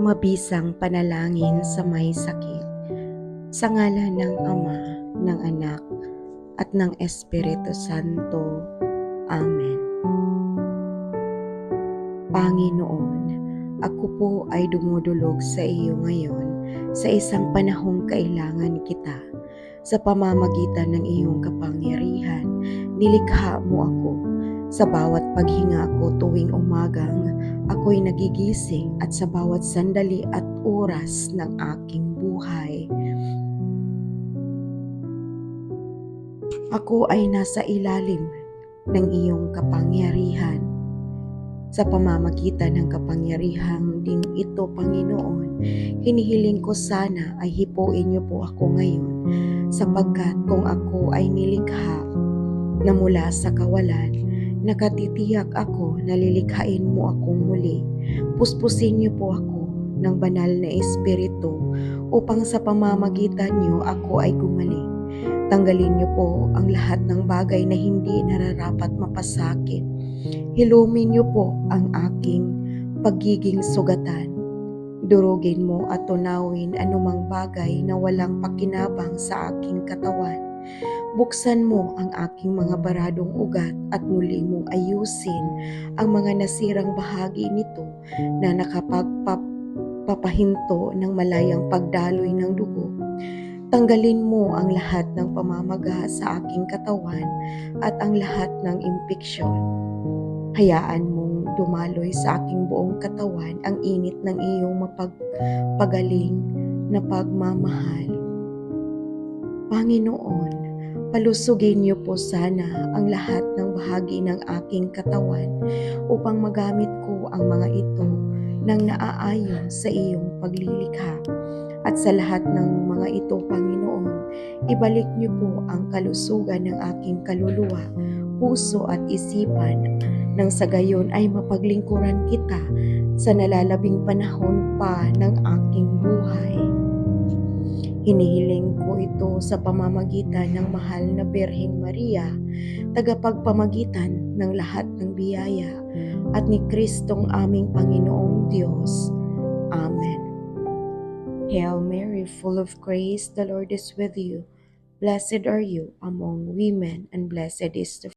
mabisang panalangin sa may sakit. Sa ngalan ng Ama, ng Anak, at ng Espiritu Santo. Amen. Panginoon, ako po ay dumudulog sa iyo ngayon sa isang panahong kailangan kita. Sa pamamagitan ng iyong kapangyarihan, nilikha mo ako. Sa bawat paghinga ko tuwing umagang, ako'y nagigising at sa bawat sandali at oras ng aking buhay. Ako ay nasa ilalim ng iyong kapangyarihan. Sa pamamagitan ng kapangyarihan din ito, Panginoon, hinihiling ko sana ay hipuin niyo po ako ngayon sapagkat kung ako ay nilikha na mula sa kawalan, nakatitiyak ako na lilikhain mo akong muli. Puspusin niyo po ako ng banal na espiritu upang sa pamamagitan niyo ako ay gumaling. Tanggalin niyo po ang lahat ng bagay na hindi nararapat mapasakit. Hilumin niyo po ang aking pagiging sugatan. Durugin mo at tunawin anumang bagay na walang pakinabang sa aking katawan. Buksan mo ang aking mga baradong ugat at muli mong ayusin ang mga nasirang bahagi nito na nakapagpapahinto ng malayang pagdaloy ng dugo. Tanggalin mo ang lahat ng pamamaga sa aking katawan at ang lahat ng impeksyon. Hayaan mong dumaloy sa aking buong katawan ang init ng iyong mapagpagaling na pagmamahal. Panginoon, palusugin niyo po sana ang lahat ng bahagi ng aking katawan upang magamit ko ang mga ito nang naaayon sa iyong paglilikha. At sa lahat ng mga ito, Panginoon, ibalik niyo po ang kalusugan ng aking kaluluwa, puso at isipan nang sa gayon ay mapaglingkuran kita sa nalalabing panahon pa ng aking buhay. Hinihiling ko ito sa pamamagitan ng mahal na Berheng Maria, tagapagpamagitan ng lahat ng biyaya, at ni Kristong aming Panginoong Diyos. Amen. Hail Mary, full of grace, the Lord is with you. Blessed are you among women, and blessed is the